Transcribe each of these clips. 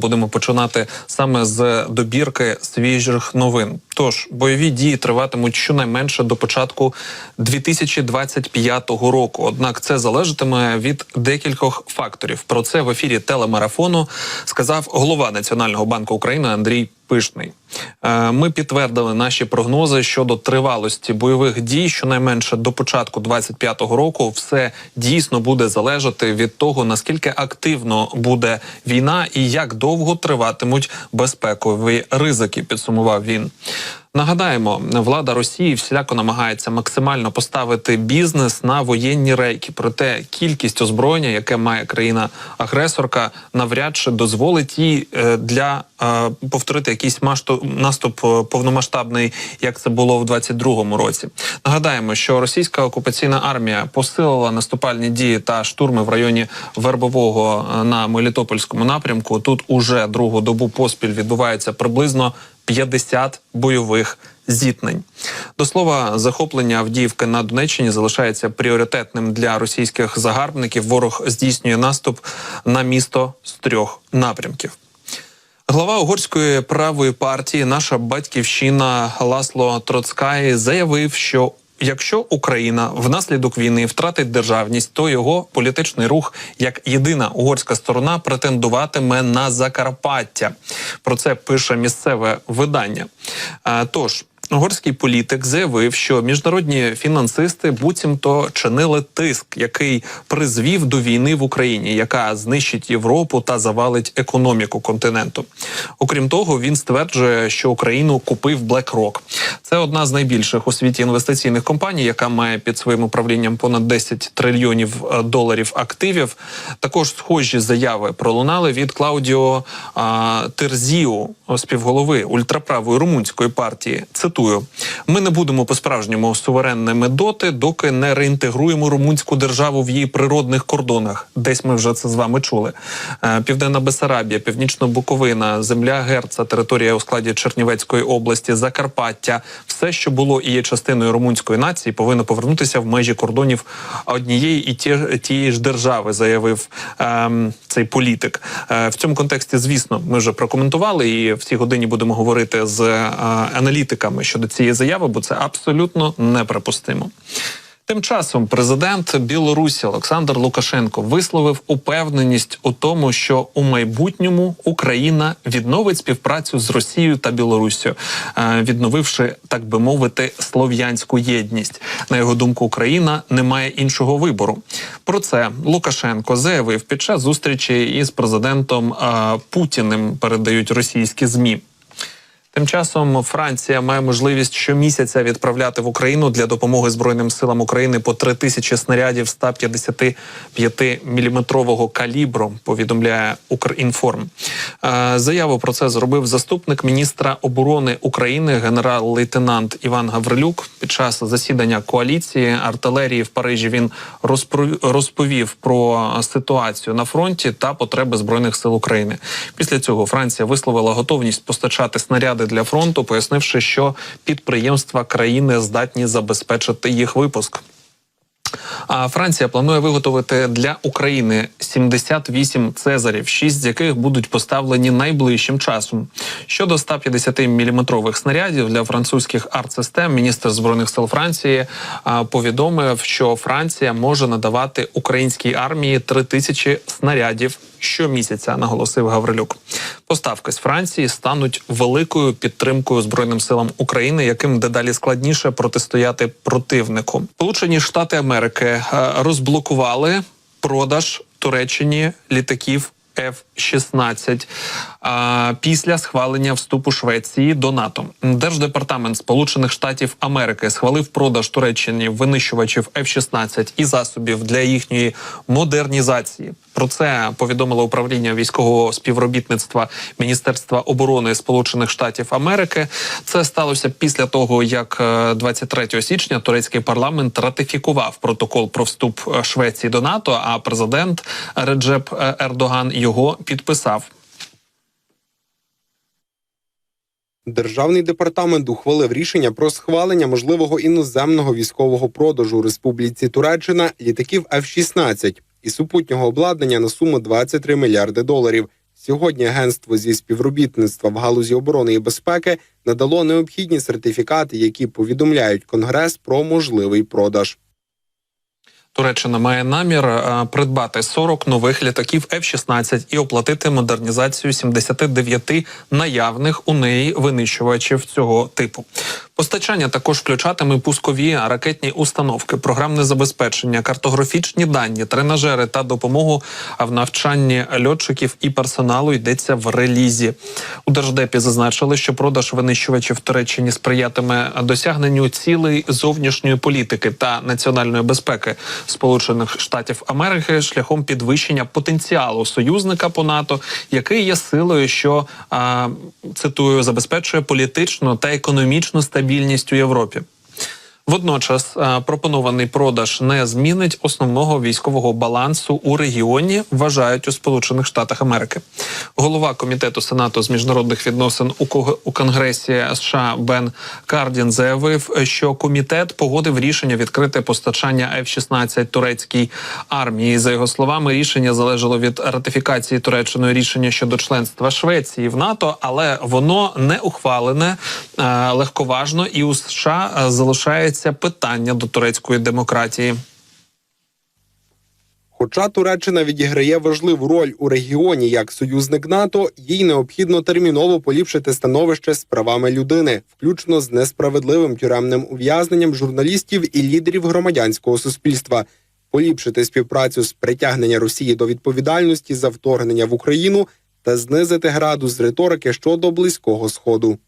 Будемо починати саме з добірки свіжих новин. Тож бойові дії триватимуть щонайменше до початку 2025 року. Однак це залежатиме від декількох факторів. Про це в ефірі телемарафону сказав голова Національного банку України Андрій Пишний. Е, Ми підтвердили наші прогнози щодо тривалості бойових дій. Щонайменше до початку 2025 року все дійсно буде залежати від того наскільки активно буде війна і як довго триватимуть безпекові ризики. Підсумував він. Нагадаємо, влада Росії всіляко намагається максимально поставити бізнес на воєнні рейки. Проте кількість озброєння, яке має країна-агресорка, навряд чи дозволить їй е, для е, повторити якийсь наступ е, повномасштабний, як це було в 22-му році. Нагадаємо, що російська окупаційна армія посилила наступальні дії та штурми в районі Вербового на Мелітопольському напрямку. Тут уже другу добу поспіль відбувається приблизно 50 бойових зіткнень. До слова, захоплення Авдіївки на Донеччині залишається пріоритетним для російських загарбників. Ворог здійснює наступ на місто з трьох напрямків. Глава угорської правої партії, наша батьківщина Ласло Троцкай, заявив, що Якщо Україна внаслідок війни втратить державність, то його політичний рух як єдина угорська сторона претендуватиме на Закарпаття. Про це пише місцеве видання. Тож угорський політик заявив, що міжнародні фінансисти буцімто чинили тиск, який призвів до війни в Україні, яка знищить Європу та завалить економіку континенту. Окрім того, він стверджує, що Україну купив BlackRock. Це одна з найбільших у світі інвестиційних компаній, яка має під своїм управлінням понад 10 трильйонів е, доларів активів. Також схожі заяви пролунали від Клаудіо а, Терзіо, співголови ультраправої румунської партії. Цитую: ми не будемо по-справжньому суверенними доти, доки не реінтегруємо румунську державу в її природних кордонах. Десь ми вже це з вами чули. Е, Південна Бесарабія, Північна Буковина, земля Герца, територія у складі Чернівецької області, Закарпаття, все, що було і є частиною румунської нації, повинно повернутися в межі кордонів однієї і тієї ж держави, заявив ем, цей політик. Е, в цьому контексті, звісно, ми вже прокоментували і в цій годині будемо говорити з е, аналітиками щодо цієї заяви, бо це абсолютно неприпустимо. Тим часом президент Білорусі Олександр Лукашенко висловив упевненість у тому, що у майбутньому Україна відновить співпрацю з Росією та Білоруссю, е, відновивши так би мовити слов'янську єдність. На його думку, Україна не має іншого вибору. Про це Лукашенко заявив під час зустрічі із президентом е, Путіним. Передають російські змі. Тим часом Франція має можливість щомісяця відправляти в Україну для допомоги Збройним силам України по 3 тисячі снарядів 155 міліметрового калібру. Повідомляє Укрінформ. Е, Заяву про це зробив заступник міністра оборони України генерал-лейтенант Іван Гаврилюк. Під час засідання коаліції артилерії в Парижі він розповів про ситуацію на фронті та потреби збройних сил України. Після цього Франція висловила готовність постачати снаряди для фронту, пояснивши, що підприємства країни здатні забезпечити їх випуск. А Франція планує виготовити для України 78 цезарів, 6 з яких будуть поставлені найближчим часом. Щодо 150-мм снарядів для французьких артсистем, міністр збройних сил Франції повідомив, що Франція може надавати українській армії 3 тисячі снарядів щомісяця, наголосив Гаврилюк. Поставки з Франції стануть великою підтримкою збройним силам України, яким дедалі складніше протистояти противнику. Сполучені Штати Америки е, розблокували продаж Туреччині літаків. F-16 після схвалення вступу Швеції до НАТО. Держдепартамент Сполучених Штатів Америки схвалив продаж Туреччині винищувачів F-16 і засобів для їхньої модернізації. Про це повідомило управління військового співробітництва Міністерства оборони Сполучених Штатів Америки. Це сталося після того, як е, 23 січня турецький парламент ратифікував протокол про вступ е, Швеції до НАТО. А президент Реджеп е, Ердоган його підписав. Державний департамент ухвалив рішення про схвалення можливого іноземного військового продажу у Республіці Туреччина літаків F-16 і супутнього обладнання на суму 23 мільярди доларів. Сьогодні агентство зі співробітництва в галузі оборони і безпеки надало необхідні сертифікати, які повідомляють Конгрес про можливий продаж. Туреччина має намір е, придбати 40 нових літаків F-16 і оплатити модернізацію 79 наявних у неї винищувачів цього типу. Постачання також включатиме пускові ракетні установки, програмне забезпечення, картографічні дані, тренажери та допомогу в навчанні льотчиків і персоналу йдеться в релізі. У держдепі зазначили, що продаж винищувачів Туреччині сприятиме досягненню цілей зовнішньої політики та національної безпеки Сполучених Штатів Америки шляхом підвищення потенціалу союзника по НАТО, який є силою, що цитую забезпечує політичну та економічну стабільність у Європі. Водночас е, пропонований продаж не змінить основного військового балансу у регіоні, вважають у Сполучених Штатах Америки. Голова комітету Сенату з міжнародних відносин у Конгресі США Бен Кардін заявив, що комітет погодив рішення відкрити постачання F-16 турецькій армії. За його словами, рішення залежало від ратифікації Туреччиною рішення щодо членства Швеції в НАТО, але воно не ухвалене е, легковажно, і у США е, залишається питання до турецької демократії. Хоча Туреччина відіграє важливу роль у регіоні як союзник НАТО, їй необхідно терміново поліпшити становище з правами людини, включно з несправедливим тюремним ув'язненням журналістів і лідерів громадянського суспільства, поліпшити співпрацю з притягнення Росії до відповідальності за вторгнення в Україну та знизити градус риторики щодо близького сходу.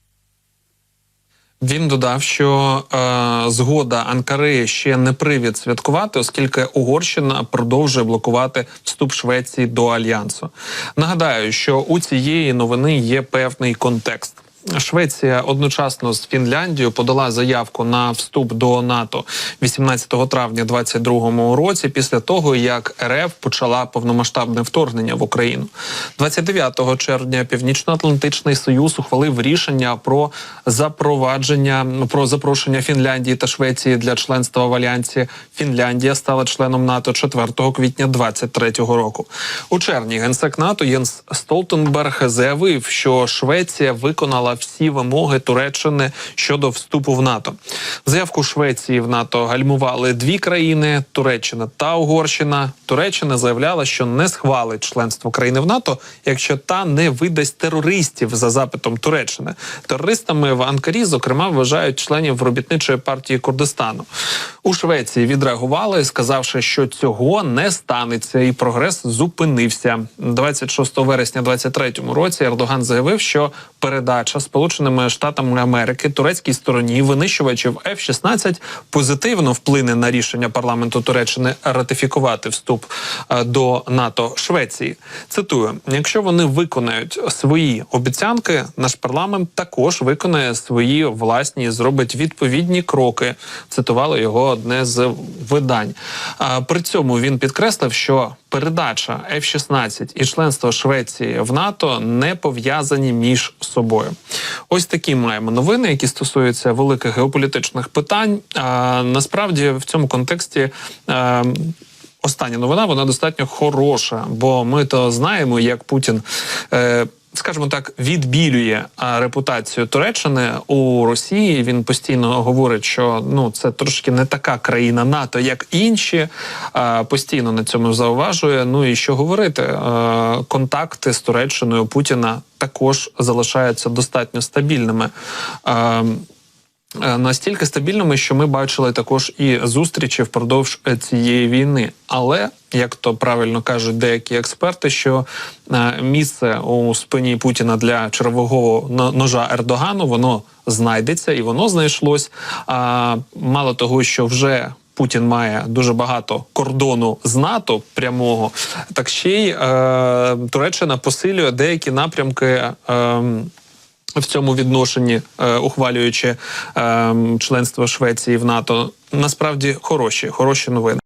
Він додав, що е, згода Анкари ще не привід святкувати, оскільки Угорщина продовжує блокувати вступ Швеції до альянсу. Нагадаю, що у цієї новини є певний контекст. Швеція одночасно з Фінляндією подала заявку на вступ до НАТО 18 травня 2022 році, після того як РФ почала повномасштабне вторгнення в Україну. 29 червня Північно-Атлантичний Союз ухвалив рішення про запровадження про запрошення Фінляндії та Швеції для членства в альянсі. Фінляндія стала членом НАТО 4 квітня 2023 року. У червні генсек НАТО Єнс Столтенберг заявив, що Швеція виконала всі вимоги Туреччини щодо вступу в НАТО. Заявку Швеції в НАТО гальмували дві країни: Туреччина та Угорщина. Туреччина заявляла, що не схвалить членство країни в НАТО, якщо та не видасть терористів за запитом Туреччини. Терористами в Анкарі, зокрема, вважають членів робітничої партії Курдистану. У Швеції відреагували, сказавши, що цього не станеться, і прогрес зупинився. 26 вересня 2023 році. Ердоган заявив, що передача Сполученими Штатами Америки турецькій стороні винищувачів F-16 позитивно вплине на рішення парламенту Туреччини ратифікувати вступ е, до НАТО Швеції. Цитую: якщо вони виконають свої обіцянки, наш парламент також виконає свої власні, зробить відповідні кроки. Цитувало його одне з видань. При цьому він підкреслив, що передача F-16 і членство Швеції в НАТО не пов'язані між собою. Ось такі маємо новини, які стосуються великих геополітичних питань. А насправді в цьому контексті. А, Остання новина вона достатньо хороша, бо ми то знаємо, як Путін. Е, Скажімо так, відбілює репутацію Туреччини у Росії. Він постійно говорить, що ну це трошки не така країна НАТО, як інші. Постійно на цьому зауважує. Ну і що говорити? Контакти з Туреччиною Путіна також залишаються достатньо стабільними. Е, настільки стабільними, що ми бачили також і зустрічі впродовж е, цієї війни. Але як то правильно кажуть деякі експерти, що е, місце у спині Путіна для червового но- ножа Ердогану воно знайдеться і воно знайшлось. А мало того, що вже Путін має дуже багато кордону з НАТО прямого, так ще й е, Туреччина посилює деякі напрямки. Е, в цьому відношенні, е, ухвалюючи е, членство Швеції в НАТО, насправді хороші, хороші новини.